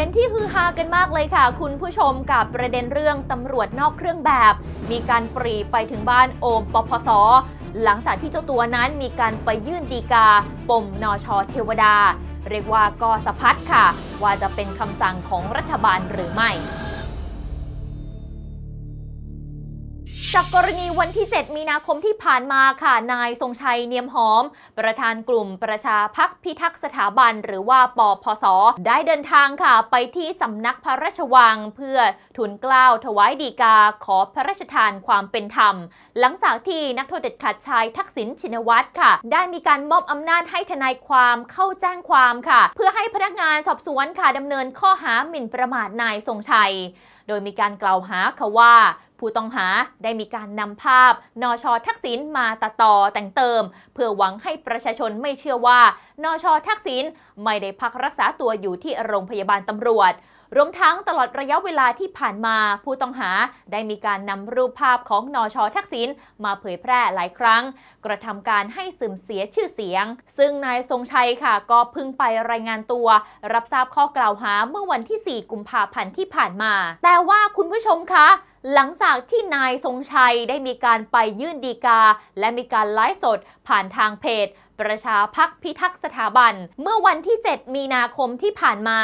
เป็นที่ฮือฮากันมากเลยค่ะ คุณผู้ชมกับประเด็นเรื่องตำรวจนอกเครื่องแบบ มีการปรีไปถึงบ้านโอมปพสหลังจากที่เจ้าตัวนั้นมีการไปยื่นดีกา ปมนอชอเทวดา เรียกว่าก็สะพัดค่ะ ว่าจะเป็นคำสั่งของรัฐบาลหรือไม่ จากกรณีวันที่ 7 มีนาคมที่ผ่านมาค่ะ นายทรงชัยเนียมหอม ประธานกลุ่มประชาพักพิทักษ์สถาบัน หรือว่าปพส ได้เดินทางค่ะ ไปที่สำนักพระราชวัง เพื่อทูลเกล้าถวายดีกาขอพระราชทานความเป็นธรรม หลังจากที่นักโทษเด็ดขาดชายทักษิณชินวัตรค่ะ ได้มีการมอบอำนาจให้ทนายความเข้าแจ้งความค่ะ เพื่อให้พนักงานสอบสวนค่ะดำเนินข้อหาหมิ่นประมาทนายทรงชัย โดยมีการกล่าวหาค่ะว่า ผู้ต้องหาได้มีการนำภาพ นชทักษิณมาตัดต่อแต่งเติม เพื่อหวังให้ประชาชนไม่เชื่อว่า นชทักษิณไม่ได้พักรักษาตัวอยู่ที่โรงพยาบาลตำรวจ รวมทั้งตลอดระยะเวลาที่ผ่านมา ผู้ต้องหาได้มีการนำรูปภาพของนชทักษิณมาเผยแพร่หลายครั้ง กระทำการให้เสื่อมเสียชื่อเสียง ซึ่งนายทรงชัยค่ะ ก็พึ่งไปรายงานตัว รับทราบข้อกล่าวหาเมื่อวันที่ 4 กุมภาพันธ์ที่ผ่านมา แต่ว่าคุณผู้ชมคะหลังจากที่นายทรงชัยได้มีการไปยื่นดีกา และมีการไลฟ์สดผ่านทางเพจ ประชาพักพิทักษ์สถาบัน เมื่อวันที่ 7 มีนาคมที่ผ่านมา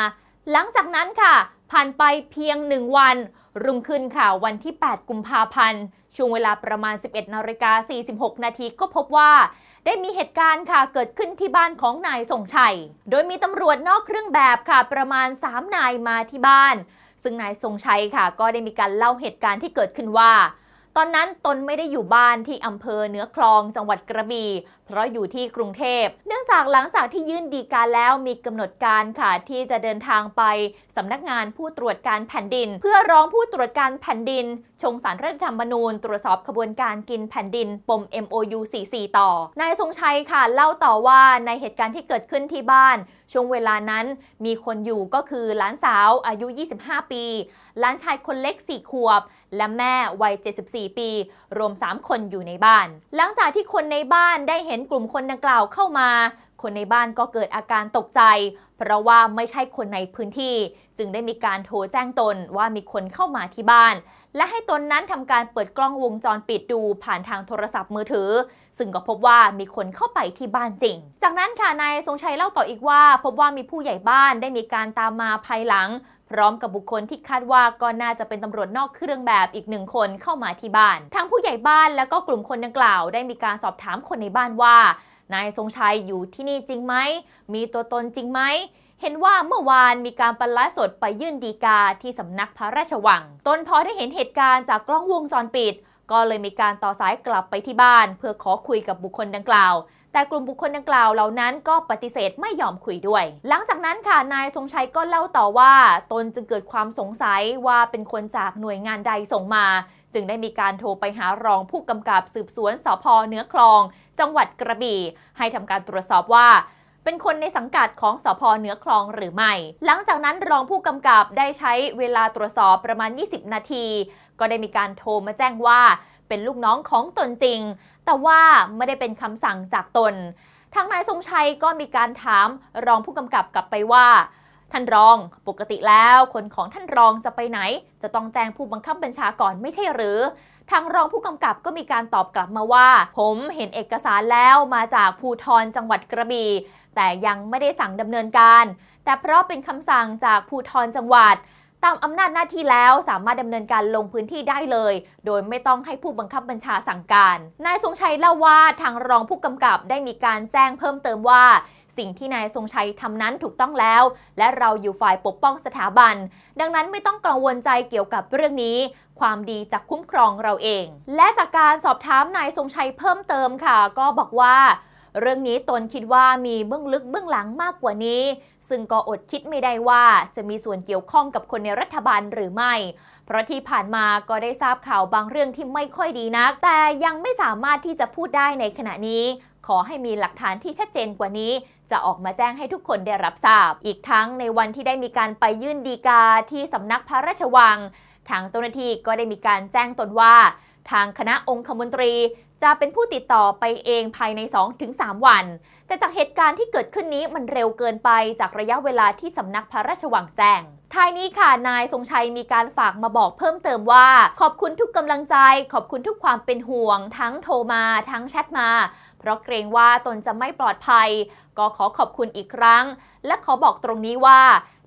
หลังจากนั้นค่ะ ผ่านไปเพียงหนึ่งวัน รุ่งขึ้นค่ะวันที่ 8 กุมภาพันธ์ ช่วงเวลาประมาณ 11นาฬิกา46 นาทีก็พบว่าได้มีเหตุการณ์ค่ะเกิดขึ้นที่บ้านของนายทรงชัย โดยมีตำรวจนอกเครื่องแบบค่ะประมาณ 3 นายมาที่บ้าน ซึ่งนายทรงชัยค่ะ ก็ได้มีการเล่าเหตุการณ์ที่เกิดขึ้นว่า ตอนนั้นตนไม่ได้อยู่บ้านที่อำเภอเนื้อคลองจังหวัดกระบี่ เพราะอยู่ที่กรุงเทพ เนื่องจากหลังจากที่ยื่นดีการแล้วมีกำหนดการค่ะที่จะเดินทางไปสำนักงานผู้ตรวจการแผ่นดิน เพื่อร้องผู้ตรวจการแผ่นดิน ชงสารรัฐธรรมนูญ ตรวจสอบขบวนการกินแผ่นดิน ปม MOU 44 ต่อ นายทรงชัยค่ะเล่าต่อว่าในเหตุการณ์ที่เกิดขึ้นที่บ้าน ช่วงเวลานั้นมีคนอยู่ก็คือหลานสาวอายุ 25 ปี หลานชายคนเล็ก 4 ขวบ และแม่วัย 74 ปี รวม 3 คนอยู่ในบ้าน หลังจากที่คนในบ้านได้เห็นกลุ่มคนดังกล่าวเข้ามา คนในบ้านก็เกิดอาการตกใจ เพราะว่าไม่ใช่คนในพื้นที่ จึงได้มีการโทรแจ้งตนว่ามีคนเข้ามาที่บ้าน และให้ตนนั้นทำการเปิดกล้องวงจรปิดดูผ่านทางโทรศัพท์มือถือ ซึ่งก็พบว่ามีคนเข้าไปที่บ้านจริง จากนั้นค่ะนายทรงชัยเล่าต่ออีกว่า พบว่ามีผู้ใหญ่บ้านได้มีการตามมาภายหลัง พร้อมกับบุคคลที่คาดว่าก็น่าจะเป็นตำรวจนอกเครื่องแบบอีกหนึ่งคนเข้ามาที่บ้านทั้งผู้ใหญ่บ้านและก็กลุ่มคนดังกล่าว ได้มีการสอบถามคนในบ้านว่า นายทรงชัยอยู่ที่นี่จริงไหม มีตัวตนจริงไหม เห็นว่าเมื่อวานมีการประลาสดไปยื่นดีกาที่สำนักพระราชวัง ตนพอได้เห็นเหตุการณ์จากกล้องวงจรปิด ก็เลยมีการต่อสายกลับไปที่บ้าน เพื่อขอคุยกับบุคคลดังกล่าว แต่กลุ่มบุคคลดังกล่าวเหล่านั้นก็ปฏิเสธไม่ยอมคุยด้วย หลังจากนั้นค่ะนายทรงชัยก็เล่าต่อว่า ตนจึงเกิดความสงสัยว่าเป็นคนจากหน่วยงานใดส่งมา จึงได้มีการโทรไปหารองผู้กำกับสืบสวนสพเนื้อคลอง จังหวัดกระบี่ ให้ทำการตรวจสอบว่า เป็นคนในสังกัดของสพเหนือคลองหรือไม่ หลังจากนั้นรองผู้กำกับได้ใช้เวลาตรวจสอบประมาณ 20 นาที ก็ได้มีการโทรมาแจ้งว่า เป็นลูกน้องของตนจริง แต่ว่าไม่ได้เป็นคำสั่งจากตน ทางนายทรงชัยก็มีการถามรองผู้กำกับกลับไปว่าท่านรองปกติแล้วคนของท่านรองจะไปไหน จะต้องแจ้งผู้บังคับบัญชาก่อนไม่ใช่หรือ ทางรองผู้กำกับก็มีการตอบกลับมาว่า ผมเห็นเอกสารแล้วมาจากภูทรจังหวัดกระบี่แต่ยังไม่ได้สั่งดำเนินการ แต่เพราะเป็นคำสั่งจากภูทรจังหวัดตามอำนาจหน้าที่แล้วสามารถดำเนินการลงพื้นที่ได้เลย โดยไม่ต้องให้ผู้บังคับบัญชาสั่งการ นายทรงชัยเล่าว่าทางรองผู้กำกับได้มีการแจ้งเพิ่มเติมว่า สิ่งที่นายทรงชัยทำนั้นถูกต้องแล้ว และเราอยู่ฝ่ายปกป้องสถาบัน ดังนั้นไม่ต้องกังวลใจเกี่ยวกับเรื่องนี้ ความดีจะคุ้มครองเราเอง และจากการสอบถามนายทรงชัยเพิ่มเติมค่ะ ก็บอกว่า เรื่องนี้ตนคิดว่ามีเบื้องลึกเบื้องหลังมากกว่านี้ ซึ่งก็อดคิดไม่ได้ว่าจะมีส่วนเกี่ยวข้องกับคนในรัฐบาลหรือไม่ เพราะที่ผ่านมาก็ได้ทราบข่าวบางเรื่องที่ไม่ค่อยดีนัก แต่ยังไม่สามารถที่จะพูดได้ในขณะนี้ขอให้มีหลักฐานที่ชัดเจนกว่านี้ จะออกมาแจ้งให้ทุกคนได้รับทราบ อีกทั้งในวันที่ได้มีการไปยื่นดีกาที่สำนักพระราชวัง ทางเจ้าหน้าที่ก็ได้มีการแจ้งตนว่า ทางคณะองคมนตรีจะเป็นผู้ติดต่อไปเองภายใน 2-3 วัน แต่จากเหตุการณ์ที่เกิดขึ้นนี้มันเร็วเกินไปจากระยะเวลาที่สำนักพระราชวังแจ้งท้ายนี้ค่ะ นายทรงชัยมีการฝากมาบอกเพิ่มเติมว่า ขอบคุณทุกกำลังใจ ขอบคุณทุกความเป็นห่วง ทั้งโทรมา ทั้งแชทมา เพราะเกรงว่าตนจะไม่ปลอดภัย ก็ขอขอบคุณอีกครั้ง และขอบอกตรงนี้ว่า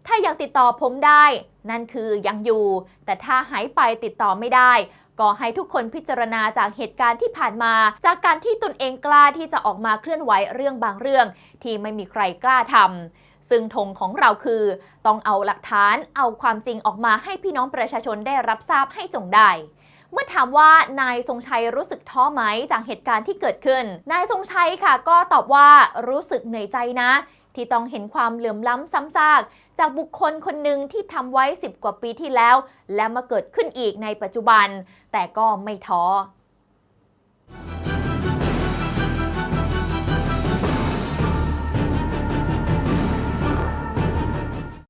ถ้ายังติดต่อผมได้ นั่นคือยังอยู่ แต่ถ้าหายไปติดต่อไม่ได้ ก็ให้ทุกคนพิจารณาจากเหตุการณ์ที่ผ่านมา จากการที่ตนเองกล้าที่จะออกมาเคลื่อนไหวเรื่องบางเรื่อง ที่ไม่มีใครกล้าทำซึ่งธงของเราคือ ต้องเอาหลักฐานเอาความจริงออกมาให้พี่น้องประชาชนได้รับทราบให้จงได้ เมื่อถามว่านายทรงชัยรู้สึกท้อไหมจากเหตุการณ์ที่เกิดขึ้น นายทรงชัยค่ะก็ตอบว่ารู้สึกเหนื่อยใจนะ ที่ต้องเห็นความเหลื่อมล้ำซ้ำซาก จากบุคคลคนหนึ่งที่ทำไว้ 10 กว่าปีที่แล้ว และมาเกิดขึ้นอีกในปัจจุบัน แต่ก็ไม่ท้อ